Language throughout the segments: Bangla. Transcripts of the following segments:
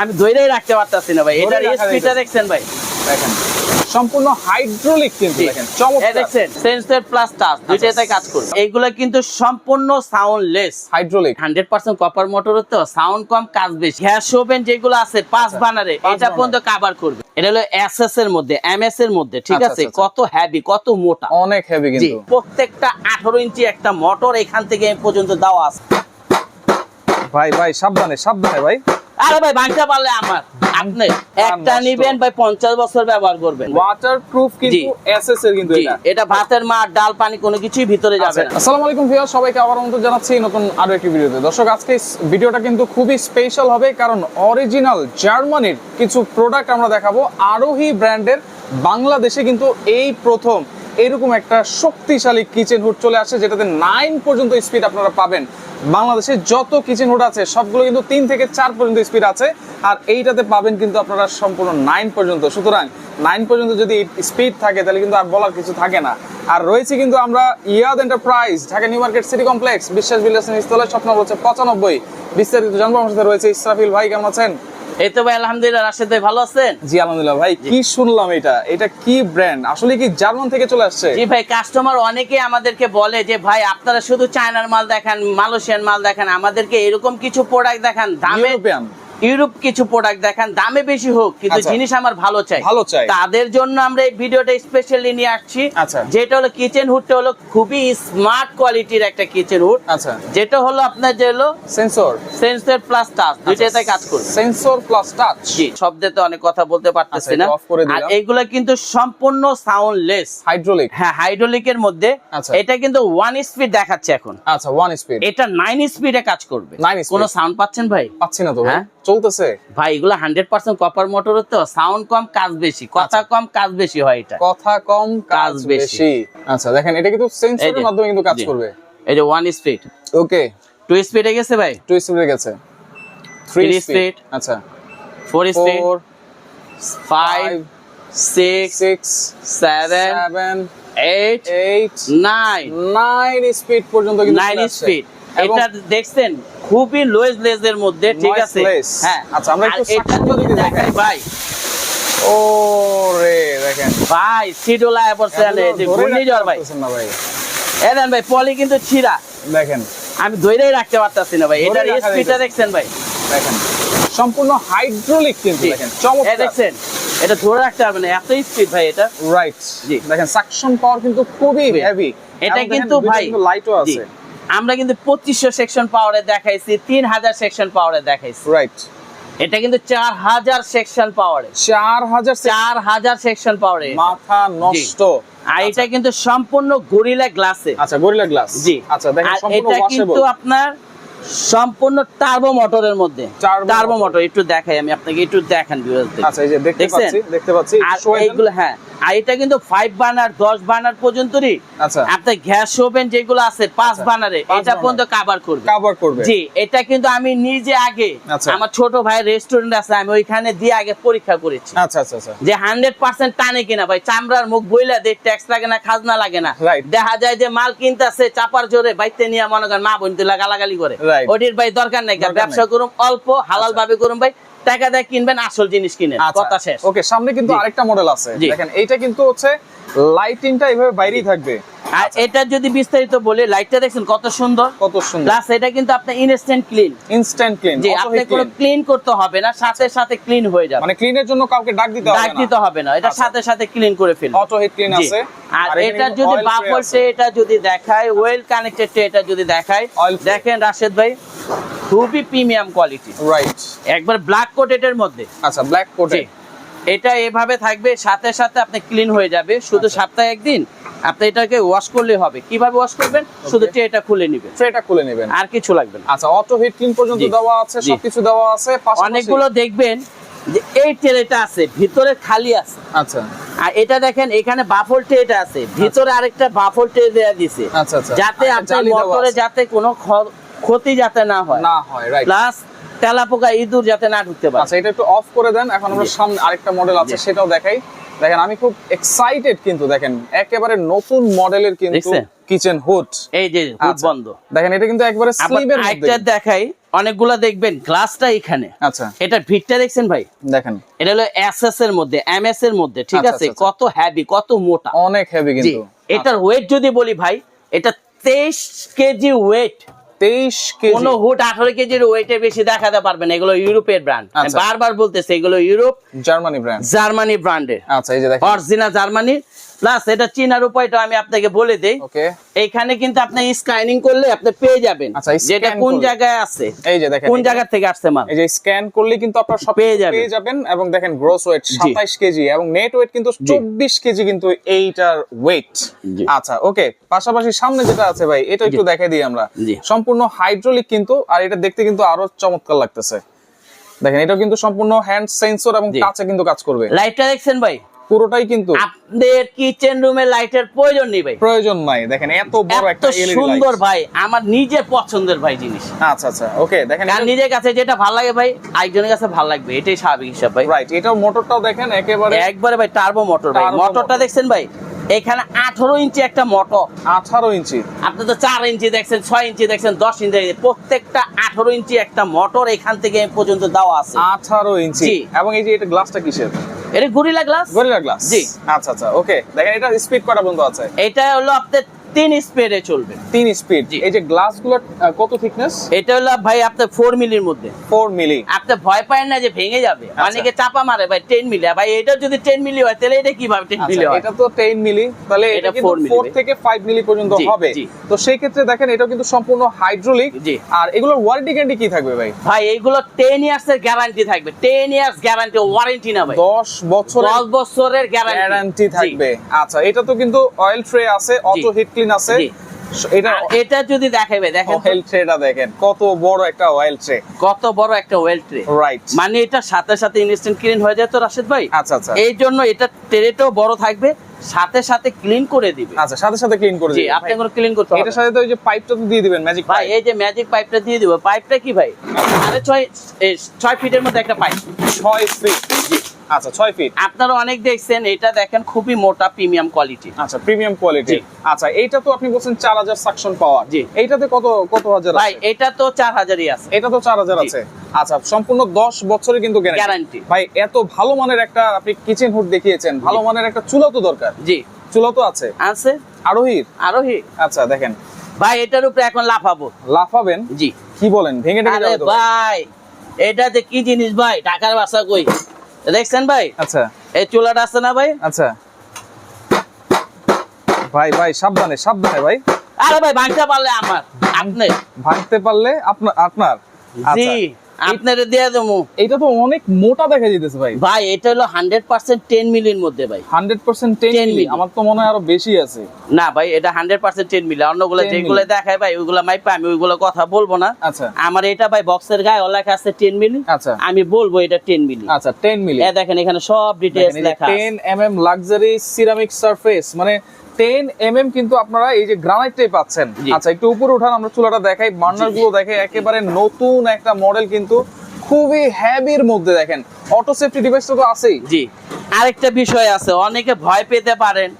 আমি ধরেই রাখতে পারতাছি না ভাই। এটার স্পিডটা দেখছেন ভাই। দেখেন সম্পূর্ণ হাইড্রোলিক কিন্তু। দেখেন চমৎকার। দেখছেন সেন্সর প্লাস টাচ দুইটাতে কাজ করবে। এইগুলা কিন্তু সম্পূর্ণ soundless hydraulic hundred percent copper motor তো সাউন্ড কম কাজ বেশি। গ্যাস ওভেন যেগুলো আছে পাঁচ বানারে আচ্ছা, এটা পর্যন্ত কাভার করবে। এটা হলো এসএস এর মধ্যে এমএস এর মধ্যে ঠিক আচ্ছা, আছে? আচ্ছা, কত হেভি কত মোটা। অনেক হেভি কিন্তু। প্রত্যেকটা আঠারো ইঞ্চি একটা মোটর এখান থেকে এই পর্যন্ত দেওয়া আছে। ভাই ভাই সাবধানে সাবধানে ভাই। আরে ভাই ভাঙতে পারলে আমার। আপনি একটা নিবেন ভাই পঞ্চাশ বছর ব্যবহার করবেন। ওয়াটারপ্রুফ কিন্তু এসএস এর কিন্তু এটা। এটা ভাতের মার ডাল পানি কোনো কিছুই ভিতরে যাবে আচ্ছা, না। আসসালামু আলাইকুম ভিউয়ার সবাইকে আবার আমন্ত্রণ জানাচ্ছি নতুন আরও একটি ভিডিওতে। দর্শক আজকে ভিডিওটা কিন্তু খুবই স্পেশাল হবে কারণ অরিজিনাল জার্মানির কিছু প্রোডাক্ট আমরা দেখাবো। আরোহী ব্র্যান্ডের বাংলাদেশে কিন্তু এই প্রথম এরকম একটা শক্তিশালী কিচেন হুড চলে আসে, যেটাতে নাইন পর্যন্ত স্পিড আপনারা পাবেন। বাংলাদেশে যত কিচেন হুড আছে, সবগুলো কিন্তু তিন থেকে চার পর্যন্ত স্পিড আছে, আর এইটাতে পাবেন কিন্তু আপনারা সম্পূর্ণ নাইন পর্যন্ত। সুতরাং নাইন পর্যন্ত যদি স্পিড থাকে, তাহলে কিন্তু আর বলার কিছু থাকে না। আর রয়েছে কিন্তু আমরা Yad enterprise Dhaka new market city complex, Biswas builders স্থলে স্বপ্ন বলছে পঁচানব্বই। বিস্তারিত জানব আমার সাথে রয়েছে ইসরাফিল ভাই, কেমন আছেন? এই তো ভাই আলহামদুলিল্লাহ রাশেদ ভাই ভালো আছেন? জি আলহামদুলিল্লাহ ভাই কি শুনলাম এটা? এটা কি ব্র্যান্ড আসলে কি জার্মান থেকে চলে আসছে? জি ভাই কাস্টমার অনেকে আমাদেরকে বলে যে ভাই আপনারা শুধু চায়নার মাল দেখেন মালয়েশিয়ান মাল দেখেন আমাদেরকে এরকম কিছু প্রোডাক্ট দেখেন দামে ইউরোপ কিছু প্রোডাক্ট দেখান দামে বেশি হোক কিন্তু আচ্ছা। জিনিস আমার ভালো চাই। ভালো চাই। তাদের জন্য আমরা এই ভিডিওটা স্পেশালি নিয়ে আসছি। আচ্ছা। যেটা হলো কিচেন হুডটা হলো খুবই স্মার্ট কোয়ালিটির একটা কিচেন হুড আচ্ছা। যেটা হলো আপনার যে হলো সেন্সর সেন্সর প্লাস টাচ দুইটাতে কাজ করবে। সেন্সর প্লাস টাচ জি শব্দতে অনেক কথা বলতে পারতেছি আচ্ছা, না। আর। এইগুলা কিন্তু সম্পূর্ণ সাউন্ডলেস হাইড্রোলিক হ্যাঁ হাইড্রোলিকের মধ্যে। এটা কিন্তু ওয়ান স্পিড দেখাচ্ছে এখন। আচ্ছা ওয়ান স্পিড এটা নাইন স্পিডে কাজ করবে। 9 কোনো সাউন্ড পাচ্ছেন ভাই? পাচ্ছি না তো হ্যাঁ? চলতেছে? ভাই এগুলো হান্ড্রেড পার্সেন্ট কপার মোটর তো সাউন্ড কম কাজ বেশি। কথা কম কাজ বেশি হয় এটা। কথা কম কাজ বেশি। আচ্ছা দেখেন এটা কিন্তু সেন্সরের মাধ্যমে কিন্তু কাজ করবে। এই যে ওয়ান স্পিড ওকে টু স্পিডে গেছে ভাই? টু স্পিডে গেছে। থ্রি স্পিড আচ্ছা। Four speed five six six seven seven eight eight nine nine speed পর্যন্ত কিন্তু নাইন স্পিড এটা দেখছেন খুবই লোয়েজ লেজের মধ্যে ঠিক আছে? হ্যাঁ। আচ্ছা, আমরা একটু আর যদি দেখাই। ভাই। ও রে দেখেন। ভাই সিডোলা আলে যে ধরে ঘূর্ণিঝড় ভাই। এদেন ভাই। পলি কিন্তু ছিড়া। দেখেন। আমি ধরেই রাখতে পারতাছি না ভাই। এটার স্পিডটা দেখছেন ভাই? দেখেন। সম্পূর্ণ হাইড্রোলিক কিন্তু দেখেন। চমৎকার। দেখছেন এটা ধরে রাখতে হবে না এত স্পিড ভাই এটা। রাইট জি। দেখেন সাকশন পাওয়ার কিন্তু খুবই হেভি এটা কিন্তু ভাই লাইটও আছে। আমরা কিন্তু পঁচিশশো সেকশন পাওয়ারে দেখাইছি তিন হাজার সেকশন পাওয়ারে দেখাইছি। রাইট এটা কিন্তু চার হাজার সেকশন পাওয়ারে চার হাজার চার হাজার সেকশন পাওয়ারে মাথা নষ্ট। আর এটা কিন্তু সম্পূর্ণ গরিলা গ্লাসে আচ্ছা গরিলা গ্লাস জি। আচ্ছা দেখেন এটা কিন্তু আপনার সম্পূর্ণ টার্বো মোটরের মধ্যে। টার্বো। মোটর একটু দেখাই আমি আপনাকে একটু দেখান। আচ্ছা এই যে দেখতে পাচ্ছি দেখতে পাচ্ছি আর। এইগুলো হ্যাঁ। আর এটা কিন্তু ফাইভ বার্নার দশ বার্নার পর্যন্তই আচ্ছা। আপনার গ্যাস ওভেন যেগুলো আছে পাঁচ আচ্ছা, বার্নারে এটা পর্যন্ত কাভার করবে। কভার করবে। জি এটা কিন্তু আমি নিজে আগে আচ্ছা। আমার ছোট ভাই রেস্টুরেন্ট আছে আমি ওইখানে দিয়ে আগে পরীক্ষা করেছি। আচ্ছা আচ্ছা আচ্ছা। যে হান্ড্রেড পার্সেন্ট টানে কিনা ভাই চামড়ার মুখ বইলা দে ট্যাক্স লাগে না খাজনা লাগে না. দেখা যায় যে মাল কিনতেছে চাপার জোরে বাইতে নিয়ে মনে করেন মা বোন তুলা গালাগালি করে. ওটির ভাই দরকার নাই ব্যবসা। করুন অল্প হালাল ভাবে করুন ভাই টাকা দিয়ে কিনবেন আসল জিনিস কিনেন। কথা শেষ। ওকে সামনে কিন্তু আরেকটা মডেল আছে। জি। দেখেন এইটা কিন্তু হচ্ছে লাইটিংটা এইভাবে বাইরেই থাকবে। আর এটা যদি বিস্তারিত বলি লাইটটা দেখছেন কত সুন্দর? কত সুন্দর। প্লাস এটা কিন্তু আপনার ইনস্ট্যান্ট ক্লিন ইনস্ট্যান্ট ক্লিন যে আপনি কোনো ক্লিন করতে হবে না সাথে সাথে ক্লিন হয়ে যাবে। মানে ক্লিনের জন্য কাউকে ডাক দিতে হবে না। ডাক দিতে হবে না এটা আচ্ছা। সাথে সাথে ক্লিন করে ফেলবে অটো হিট ক্লিন আছে। আর এটা যদি বাফল। এটা যদি দেখায় ওয়েল কানেক্টেড এটা যদি দেখায় দেখেন রাশেদ ভাই। খুবই প্রিমিয়াম কোয়ালিটি রাইট একবার ব্ল্যাক কোটেড এর মধ্যে। আচ্ছা ব্ল্যাক কোটে জি। এটা এভাবে থাকবে সাথে সাথে আপনি ক্লিন হয়ে যাবে। শুধু আচ্ছা। সপ্তাহে একদিন। আপনি এটাকে ওয়াশ করলে হবে। কীভাবে ওয়াশ করবেন? শুধু এটা খুলে নেবেন। এটা খুলে নেবেন। আর কিছু লাগবে না। আচ্ছা অটো হিট ক্লিন পর্যন্ত দেওয়া আছে। সবকিছু দেওয়া আছে অনেকগুলো দেখবেন যে এই ট্রেটা আছে ভিতরে খালি আছে। আচ্ছা। আর এটা দেখেন এখানে বাফল ট্রেটা আছে। ভিতরে আরেকটা বাফল ট্রে দেয়া দিছে। আচ্ছা আচ্ছা। যাতে আচ্ছা, আপনার মোটরে যাতে কোনো ক্ষতি যাতে না হয়। না হয় রাইট প্লাস তেলাপোকা ইঁদুর যাতে না ঢুকতে পারে। আচ্ছা এটা একটু অফ করে দেন। এখন আমরা সামনে আরেকটা মডেল আছে সেটাও দেখাই। দেখেন আমি খুব এক্সাইটেড কিন্তু দেখেন একেবারে নতুন মডেলের কিন্তু কিচেন হুড এই যে হুড বন্ধ। দেখেন এটা কিন্তু একবারে স্লিভের মধ্যে আরেকটা দেখাই অনেকগুলা দেখবেন গ্লাসটা এখানে। আচ্ছা। এটা ভিটটা দেখছেন ভাই? দেখেন। এটা হলো এসএস এর মধ্যে এমএস এর মধ্যে ঠিক আচ্ছা, আছে? আচ্ছা, আচ্ছা। কত হেভি কত মোটা। অনেক হেভি কিন্তু। এটার ওয়েট যদি বলি ভাই এটা তেইশ কেজি ওয়েট তেইশ কেজি। কোন হুট আঠারো কেজির ওয়েটে বেশি দেখাতে পারবেন এগুলো ইউরোপের ব্র্যান্ড আচ্ছা। বারবার বলতেছে এগুলো ইউরোপ জার্মানি ব্র্যান্ড জার্মানি ব্র্যান্ডের আচ্ছা এই যে দেখেন। অরিজিনাল জার্মানি প্লাস এটা চিনার উপায়টা আমি আপনাকে বলে দেই। এইখানে কিন্তু আপনি স্ক্যানিং করলে আপনি পেয়ে যাবেন। আচ্ছা, যেটা কোন জায়গায় আছে? এই যে দেখেন কোন জায়গা থেকে আসছে মাল? এই যে স্ক্যান করলে কিন্তু আপনারা সব পেয়ে যাবেন। পেয়ে যাবেন এবং দেখেন গ্রোস ওয়েট 27 কেজি এবং নেট ওয়েট কিন্তু 24 কেজি কিন্তু এইটার ওয়েট আচ্ছা ওকে পাশাপাশি সামনে যেটা আছে ভাই এটা একটু দেখাই দিই আমরা। সম্পূর্ণ হাইড্রোলিক কিন্তু আর এটা দেখতে কিন্তু আরও চমৎকার লাগতেছে। দেখেন এটা কিন্তু সম্পূর্ণ হ্যান্ড সেন্সর এবং। টাচে কিন্তু কাজ করবে। লাইটটা দেখছেন ভাই? পুরোটাই কিন্তু আপনাদের কিচেন রুমে লাইটের প্রয়োজন নেই ভাই। প্রয়োজন নাই। দেখেন এত বড় একটা এলইডি সুন্দর ভাই আমার নিজের পছন্দের ভাই জিনিস। আচ্ছা আচ্ছা ওকে দেখেন কারণ নিজের কাছে যেটা ভালো লাগে ভাই আরেকজনের কাছে ভালো লাগবে এটাই স্বাভাবিক হিসাব ভাই। রাইট এটাও মোটরটাও দেখেন একেবারে একবারে ভাই টার্বো মোটর ভাই। মোটরটা। দেখছেন ভাই? এখানে আঠারো ইঞ্চি একটা মোটর 18 ইঞ্চি। আপনি তো চার ইঞ্চি দেখছেন ছয় ইঞ্চি দেখছেন দশ ইঞ্চি। প্রত্যেকটা আঠারো ইঞ্চি একটা মোটর এখান থেকে পর্যন্ত দেওয়া আছে। 18 ইঞ্চি। এবং এই যে এটা গ্লাসটা কিসের? এটা গরিলা গ্লাস গরিলা গ্লাস জি। আচ্ছা আচ্ছা ওকে দেখেন এটা স্পিড কটা বন্ধ আছে? এটা হলো আপনার তিন স্পিডে চলবে। তিন স্পিড এই যে গ্লাসগুলো কত থিকনেস এটা হলো ভাই আপনার ফোর মিলির মধ্যে। 4 মিলি আপনি ভয় পায় না যে ভেঙে যাবে। আচ্ছা। অনেকে চাপা মারে ভাই টেন মিলি ভাই এটা যদি টেন মিলি হয় তাহলে এটা কীভাবে টেন মিলি আচ্ছা হয়? এটা তো 10 মিলি তাহলে এটা 4 থেকে 5 মিলি পর্যন্ত হবে। তো সেই ক্ষেত্রে দেখেন এটা কিন্তু সম্পূর্ণ হাইড্রোলিক জি। আর এগুলোর ওয়ারেন্টি গ্যারান্টি কি থাকবে ভাই? ভাই এইগুলো টেন ইয়ার্স এর গ্যারান্টি থাকবে। টেন ইয়ার্স গ্যারান্টি ওয়ারেন্টি না ভাই। 10 বছরের দশ বছরের গ্যারান্টি গ্যারান্টি থাকবে। আচ্ছা এটা তো কিন্তু অয়েল ট্রে আছে অটো হিট ক্লিন আছে। এটা এটা যদি দেখাবে দেখেন তো, অয়েল ট্রেটা দেখেন কত বড় একটা অয়েল ট্রে কত বড় একটা ওয়েল ট্রে রাইট মানে এটার সাথে সাথে ইনস্ট্যান্ট ক্লিন হয়ে যায় তো রাশেদ ভাই? আচ্ছা আচ্ছা। এই জন্য এটা ট্রেটাও বড় থাকবে সাথে সাথে ক্লিন করে দিবে। আচ্ছা সাথে সাথে ক্লিন করে জি আপনি কোনো ক্লিন করতে হবে এটার সাথে তো ওই যে পাইপটা তো দিয়ে দিবেন ম্যাজিক ভাই এই যে ম্যাজিক পাইপটা দিয়ে দিব। পাইপটা কি ভাই? আরে ছয় এই ছয় ফিটের মধ্যে একটা পাইপ 6 ফিট আচ্ছা 6 ফিট আপনারা অনেক দেখছেন এটা দেখেন খুবই মোটা প্রিমিয়াম কোয়ালিটি আচ্ছা প্রিমিয়াম কোয়ালিটি আচ্ছা এইটা তো আপনি বলছেন 4000 সাকশন পাওয়ার। জি। এইটাতে কত কত হাজার ভাই এটা তো চার হাজারই আছে। এটা তো 4000 আছে। আচ্ছা সম্পূর্ণ 10 বছরের কিন্তু গ্যারান্টি ভাই এত ভালো মানের একটা আপনি কিচেন হুড দেখিয়েছেন। ভালো মানের একটা চুলা তো দরকার। জি। চুলা তো আছে। আছে। আরোহীর? আরোহী। আচ্ছা দেখেন। ভাই এটার উপরে এখন লাফাবো। লাফাবেন? জি। কি বলেন? ভেঙে টেঙে যাবে? ভাই এটা যে কি জিনিস ভাই? টাকার বাসা কই? দেখছেন ভাই? আচ্ছা। এই চুলাটা আছে না ভাই? আচ্ছা। ভাই ভাই সাবধানে সাবধানে ভাই। আরে ভাই ভাঙতে পারলে আমার আপনি। ভাঙতে পারলে আপনার আপনার। জি। আচ্ছা। আপনারে দিয়ে দেবো। এটা তো অনেক মোটা দেখা যেতেছে ভাই। ভাই এটা হলো হান্ড্রেড পার্সেন্ট টেন মিলির মধ্যে ভাই। Hundred percent ten milli. আমার তো মনে হয় আরও বেশি আছে। না ভাই এটা হান্ড্রেড পার্সেন্ট টেন মিলি অন্যগুলো যেগুলো দেখায় ভাই ওইগুলো মাইপা আমি ওইগুলো কথা বলব না। আচ্ছা। আমার এটা ভাই বক্সের গায়ে লেখা আছে টেন মিলি আচ্ছা। আমি বলব এটা টেন মিলি আচ্ছা টেন মিলি এ দেখেন এখানে সব ডিটেলস লেখা ten M M luxury ceramic surface মানে টেন এম এম কিন্তু আপনারা এই যে গ্রানাইটটাই পাচ্ছেন। আচ্ছা একটু উপরে উঠান আমরা চুলাটা দেখাই। বার্নারগুলো দেখে একেবারে নতুন একটা মডেল কিন্তু খুবই হ্যাভির মধ্যে দেখেন। অটো সেফটি ডিভাইসটা তো আছেই। জি। আরেকটা বিষয় আছে অনেকে ভয় পেতে পারেন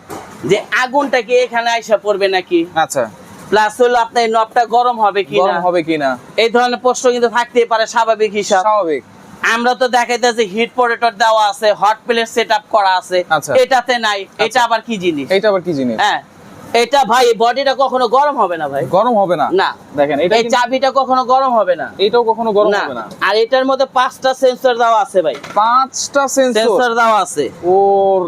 যে আগুনটা কি এখানে আইসা পড়বে নাকি? আচ্ছা। প্লাস হলো আপনার নবটা গরম হবে কি না হবে কিনা? এই ধরনের প্রশ্ন কিন্তু থাকতেই পারে স্বাভাবিক হিসাব। স্বাভাবিক। আমরা তো দেখাইতেছি হিট প্রোটেক্টর দেওয়া আছে হট প্লেট সেট করা আছে। আচ্ছা। এটাতে নাই এটা আবার কি জিনিস? এটা আবার কি জিনিস? হ্যাঁ। এটা ভাই বডিটা কখনো গরম হবে না ভাই। গরম হবে না? না। দেখেন এটা এই চাবিটা কখনো গরম হবে না। এইটাও কখনো গরম হবে না। আর এটার মধ্যে পাঁচটা সেন্সর দেওয়া আছে ভাই। পাঁচটা সেন্সর দেওয়া আছে। ও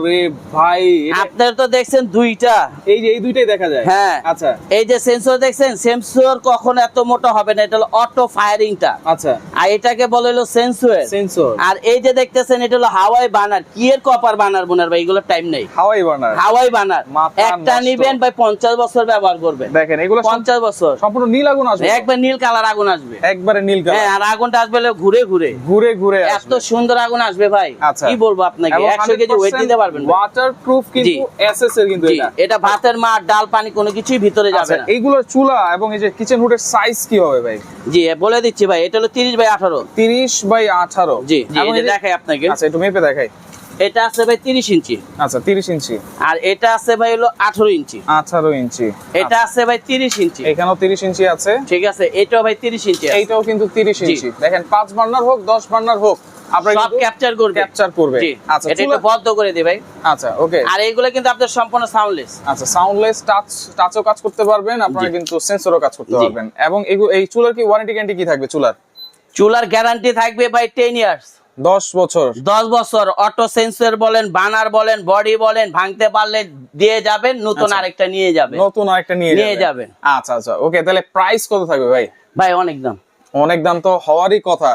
রে ভাই আপনার তো দেখছেন দুইটা। এই যে এই দুইটাই দেখা যায়? হ্যাঁ। আচ্ছা। এই যে সেন্সর দেখছেন সেন্সর কখনো এত মোটা হবে না এটা হলো অটো ফায়ারিংটা আচ্ছা। আর এটাকে বলে হলো সেন্সর সেন্সর আর এই যে দেখতেছেন এটা হলো হাওয়াই বানার। কি এর কপার বানার বোনার ভাই এগুলো টাইম নেই। হাওয়াই বানার। হাওয়াই বানার। একটা নিবেন ভাই পঞ্চাশ বছর ব্যবহার করবে। দেখেন এগুলো পঞ্চাশ বছর। সম্পূর্ণ নীল আগুন আসবে একবার নীল কালার আগুন আসবে। একবারে নীল হ্যাঁ কালার আর আগুনটা আসবে ঘুরে ঘুরে। ঘুরে ঘুরে এত সুন্দর আগুন আসবে ভাই। আচ্ছা। কি বলব আপনাকে? একশো কেজি ওয়েট দিতে পারবেন ভাই। ওয়াটারপ্রুফ কিন্তু এসএস এর কিন্তু এটা। এটা ভাতের মার ডাল পানি কোনো কিছুই ভিতরে যাবে আচ্ছা না। এইগুলোর চুলা এবং এই যে কিচেন হুডের সাইজ কি হবে ভাই? জি বলে দিচ্ছি ভাই এটা হলো তিরিশ বাই আঠারো। 30 বাই 18 জি জি দেখাই আপনাকে। আচ্ছা একটু মেপে দেখাই। এটা আছে ভাই তিরিশ ইঞ্চি। আচ্ছা 30 ইঞ্চি। আর এটা আছে ভাই হলো আঠারো ইঞ্চি। 18 ইঞ্চি। এটা আছে ভাই তিরিশ ইঞ্চি। এখানেও 30 ইঞ্চি আছে। ঠিক আছে এটাও ভাই তিরিশ ইঞ্চি আছে। এইটাও কিন্তু 30 ইঞ্চি। দেখেন 5 বার্নার হোক 10 বার্নার হোক আপনারা সব ক্যাপচার করবে। ক্যাপচার করবে। জি। আচ্ছা এটা একটু করে দিই ভাই। আচ্ছা ওকে। আর এইগুলো কিন্তু আপনার সম্পূর্ণ সাউন্ডলেস আচ্ছা সাউন্ডলেস টাচ টাচও কাজ করতে পারবেন আপনারা। কিন্তু সেন্সরও কাজ করতে পারবেন। এবং এই চুলার কি ওয়ারেন্টি গ্যারান্টি কি থাকবে চুলার? চুলার গ্যারান্টি থাকবে ভাই টেন ইয়ার্স 10 বছর। দশ বছর। অটো সেন্সর বলেন বানার বলেন বডি বলেন ভাঙতে পারলে দিয়ে যাবেন নতুন আচ্ছা। আরেকটা নিয়ে যাবেন। নতুন আরেকটা নিয়ে নিয়ে যাবেন। আচ্ছা আচ্ছা। ওকে তাহলে প্রাইস কত থাকবে ভাই? ভাই অনেক দাম। অনেক দাম তো হওয়ারই কথা।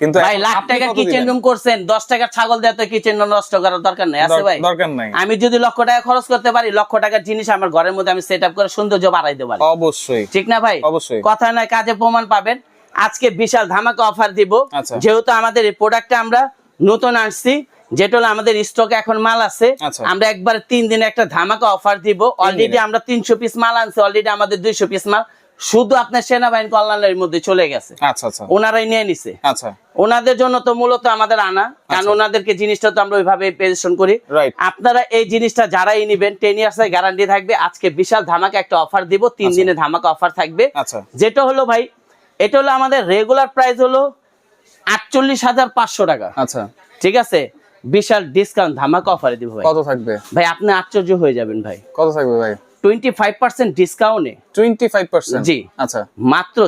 কিন্তু ভাই লাখ টাকার কিচেন রুম করছেন দশ টাকার ছাগল দেওয়া তো কিচেন রুম নষ্ট করার দরকার নেই আছে ভাই? দরকার নাই। আমি যদি লক্ষ টাকা খরচ করতে পারি লক্ষ টাকার জিনিস আমার ঘরের মধ্যে আমি সেট আপ করে সৌন্দর্য বাড়াইতে পারি অবশ্যই। ঠিক না ভাই? অবশ্যই। কথা নয় কাজে প্রমাণ পাবেন। আজকে বিশাল ধামাকা অফার দিব। আচ্ছা। যেহেতু আমাদের এই প্রোডাক্টটা আমরা নতুন আনছি যেটা হলো আমাদের স্টকে এখন মাল আছে আচ্ছা। আমরা একবার তিন দিনে একটা ধামাকা অফার দিব। অলরেডি আমরা তিনশো পিস মাল আনছি অলরেডি আমাদের দুইশো পিস মাল। শুধু আপনার সেনাবাহিনী কল্যাণের মধ্যে চলে গেছে। আচ্ছা আচ্ছা। ওনারাই নিয়ে নিছে। আচ্ছা। ওনাদের জন্য তো মূলত আমাদের আনা কারণ ওনাদেরকে জিনিসটা তো আমরা ওইভাবে প্রেজেন্টেশন করি। আপনারা এই জিনিসটা যারাই নিবেন টেন ইয়ার্স এর গ্যারান্টি থাকবে। আজকে বিশাল ধামাকা একটা অফার দিব তিন। দিনে ধামাকা অফার থাকবে। যেটা হলো ভাই এটা হলো আমাদের রেগুলার প্রাইস হলো আটচল্লিশ হাজার পাঁচশো টাকা। আচ্ছা। ঠিক আছে? বিশাল ডিসকাউন্ট ধামাকা অফারে দিব ভাই। কত থাকবে? ভাই আপনি আশ্চর্য হয়ে যাবেন ভাই। কত থাকবে ভাই? ডিসকাউন্টে জি। আচ্ছা। মাত্র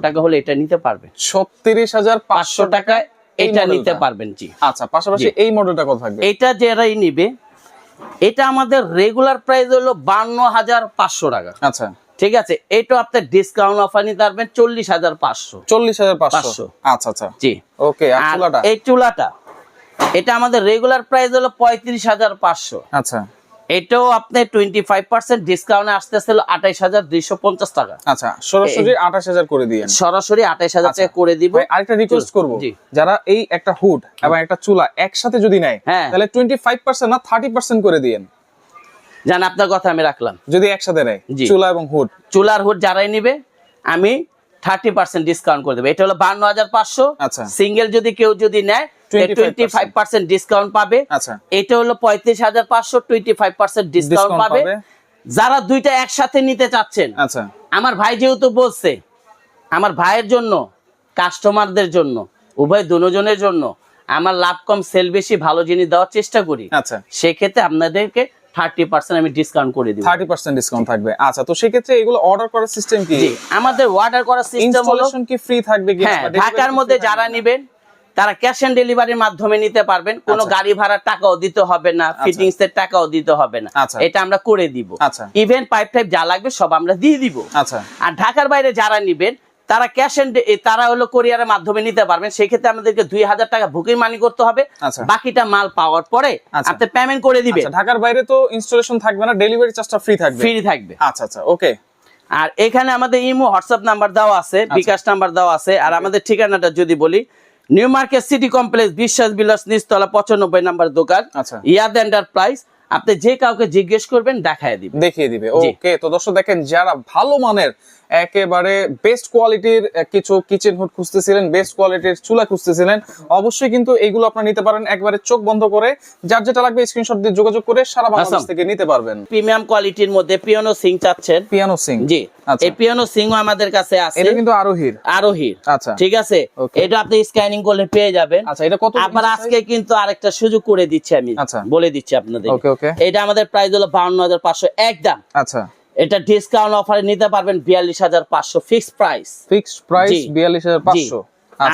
টাকা হলে এটা নিতে পারবেন ছত্রিশ হাজার পাঁচশো টাকা এটা নিতে পারবেন জি। আচ্ছা পাশাপাশি এই মডেলটা কত থাকবে? এটা যারাই নিবে এটা আমাদের রেগুলার প্রাইস হলো বান্ন হাজার পাঁচশো টাকা। আচ্ছা। ঠিক আছে এটা আপনার ডিসকাউন্ট অফার নিতে পারবেন চল্লিশ হাজার পাঁচশো। চল্লিশ হাজার পাঁচশো। আচ্ছা আচ্ছা। জি। ওকে এই চুলাটা এটা আমাদের রেগুলার প্রাইস হলো পঁয়ত্রিশ হাজার পাঁচশো। আচ্ছা। এটাও আপনি টোয়েন্টি ফাইভ পার্সেন্ট ডিসকাউন্টে আসতেছিল আঠাইশ হাজার দুইশো পঞ্চাশ টাকা। আচ্ছা সরাসরি আঠাশ হাজার করে দিয়ে সরাসরি আঠাইশ হাজার আচ্ছা। টাকা করে দিব। আরেকটা রিকোয়েস্ট করব। যারা এই একটা হুড এবং একটা চুলা একসাথে যদি নেয় হ্যাঁ। তাহলে টোয়েন্টি ফাইভ পার্সেন্ট না থার্টি পার্সেন্ট করে দিয়েন জান আপনার কথা আমি রাখলাম। যদি একসাথে নেয় চুলা এবং হুড। চুলার হুড যারাই নিবে আমি থার্টি পার্সেন্ট ডিসকাউন্ট করে দেবো। এটা হলো বান্ন হাজার পাঁচশো। আচ্ছা। সিঙ্গেল যদি কেউ যদি নেয় টোয়েন্টি ফাইভ পার্সেন্ট ডিসকাউন্ট পাবে। আচ্ছা। এটা হলো পঁয়ত্রিশ হাজার পাঁচশো টোয়েন্টি ফাইভ পার্সেন্ট ডিসকাউন্ট পাবে। পাবে। যারা দুইটা একসাথে নিতে চাচ্ছেন আচ্ছা। আমার ভাই যেহেতু বলছে আমার ভাইয়ের জন্য কাস্টমারদের জন্য উভয় দুজনের জন্য আমার লাভ কম সেল বেশি ভালো জিনিস দেওয়ার চেষ্টা করি। আচ্ছা। সেক্ষেত্রে আপনাদেরকে থার্টি পার্সেন্ট আমি ডিসকাউন্ট করে দিব। থার্টি পার্সেন্ট ডিসকাউন্ট থাকবে। আচ্ছা তো সেক্ষেত্রে এগুলো অর্ডার করার সিস্টেম কি? আমাদের অর্ডার করার সিস্টেম হলো কি ফ্রি থাকবে কি? হ্যাঁ ঢাকার মধ্যে যারা নিবেন তারা ক্যাশ অন ডেলিভারির মাধ্যমে নিতে পারবেন। কোনো আচ্ছা। গাড়ি ভাড়ার টাকাও দিতে হবে না ফিটিংস এর টাকাও দিতে হবে না। আচ্ছা। এটা আমরা করে দিব। আচ্ছা। ইভেন পাইপ টাইপ যা লাগবে সব আমরা দিয়ে দিব। আচ্ছা। আর ঢাকার বাইরে যারা নিবেন তারা ক্যাশ এন্ড তারা হলো কোরিয়ারের মাধ্যমে নিতে পারবেন। সেক্ষেত্রে আমাদেরকে দুই হাজার টাকা বুকিং মানি করতে হবে। আচ্ছা। বাকিটা মাল পাওয়ার পরে আচ্ছা। আপনি পেমেন্ট করে দিবেন। আচ্ছা ঢাকার বাইরে তো ইনস্টলেশন থাকবে না ডেলিভারি চার্জটা ফ্রি থাকবে। ফ্রি থাকবে। আচ্ছা আচ্ছা ওকে আর এখানে আমাদের ইমো হোয়াটসঅ্যাপ নাম্বার দেওয়া আছে। বিকাশ নাম্বার দেওয়া আছে। আর আমাদের ঠিকানাটা যদি বলি নিউ মার্কেট সিটি কমপ্লেক্স বিশ্বাস বিলাস নিচতলা পঁচানব্বই নাম্বার দোকান। আচ্ছা। ইয়াদ এন্টারপ্রাইজ আপনি যে কাউকে জিজ্ঞেস করবেন দেখায় দিবে দেখিয়ে দিবে। ওকে তো দর্শক দেখেন যারা ভালো মানের একেবারে বেস্ট কোয়ালিটির কিছু কিচেন হুড খুঁজতেছিলেন বেস্ট কোয়ালিটির চুলা খুঁজতেছিলেন। অবশ্যই কিন্তু এইগুলো আপনারা নিতে পারেন একবারে চোখ বন্ধ করে। যার যেটা লাগবে স্ক্রিনশট দিয়ে যোগাযোগ করে সারা বাংলাদেশ থেকে নিতে পারবেন। প্রিমিয়াম কোয়ালিটির মধ্যে পিয়ানো সিং চাচ্ছেন? পিয়ানো সিং জি। আচ্ছা। এই পিয়ানো সিংও আমাদের কাছে আছে। এটা কিন্তু আরোহীর। আরোহীর। আচ্ছা। ঠিক আছে? এটা আপনি স্ক্যানিং করলে পেয়ে যাবেন। আচ্ছা এটা কত আবার আজকে কিন্তু আরেকটা সুযোগ করে দিচ্ছি আমি। আচ্ছা। বলে দিচ্ছি আপনাদের। ওকে ওকে এটা আমাদের প্রাইস হলো বাউন্ন হাজার পাঁচশো একদম আচ্ছা। এটা ডিসকাউন্ট অফারে নিতে পারবেন বিয়াল্লিশ হাজার পাঁচশো ফিক্সড প্রাইস ফিক্সড প্রাইস বিয়াল্লিশ হাজার পাঁচশো।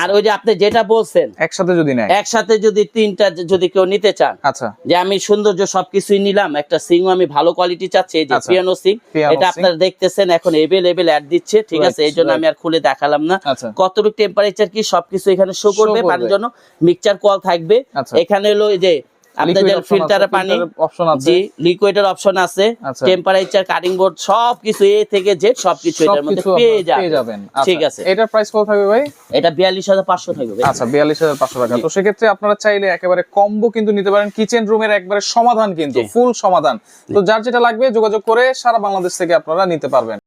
আর ওই যে আপনি যেটা বলছেন একসাথে যদি নেয়। একসাথে যদি তিনটা যদি কেউ নিতে চান আচ্ছা। যে আমি সৌন্দর্য সবকিছুই নিলাম একটা সিং আমি ভালো কোয়ালিটি চাচ্ছি এই যে আচ্ছা। পিয়ানো সিং এটা। আপনারা দেখতেছেন এখন এভেলেবেল অ্যাড দিচ্ছে ঠিক আছে? এই জন্য আমি আর খুলে দেখালাম না। আচ্ছা। কতটুকু টেম্পারেচার কি সবকিছু এখানে শো করবে। তার জন্য মিক্সচার কল থাকবে। আচ্ছা। এখানে হলো এই যে আপনাদের ফিল্টারে পানি অপশন আছে। জি লিকুইডের অপশন আছে। আচ্ছা। টেম্পারেচার কাটিং বোর্ড সবকিছু এ থেকে জেড সবকিছু এটার মধ্যে পেয়ে যাবেন। যাবেন। ঠিক আচ্ছা, আছে। এটার প্রাইস কত থাকবে ভাই? এটা বিয়াল্লিশ হাজার পাঁচশো থাকবে আচ্ছা বিয়াল্লিশ হাজার পাঁচশো টাকা। তো সেক্ষেত্রে আপনারা চাইলে একেবারে কম্বো কিন্তু নিতে পারেন। কিচেন রুমের একবারে সমাধান কিন্তু ফুল সমাধান। তো যার যেটা লাগবে যোগাযোগ করে সারা বাংলাদেশ থেকে আপনারা নিতে পারবেন।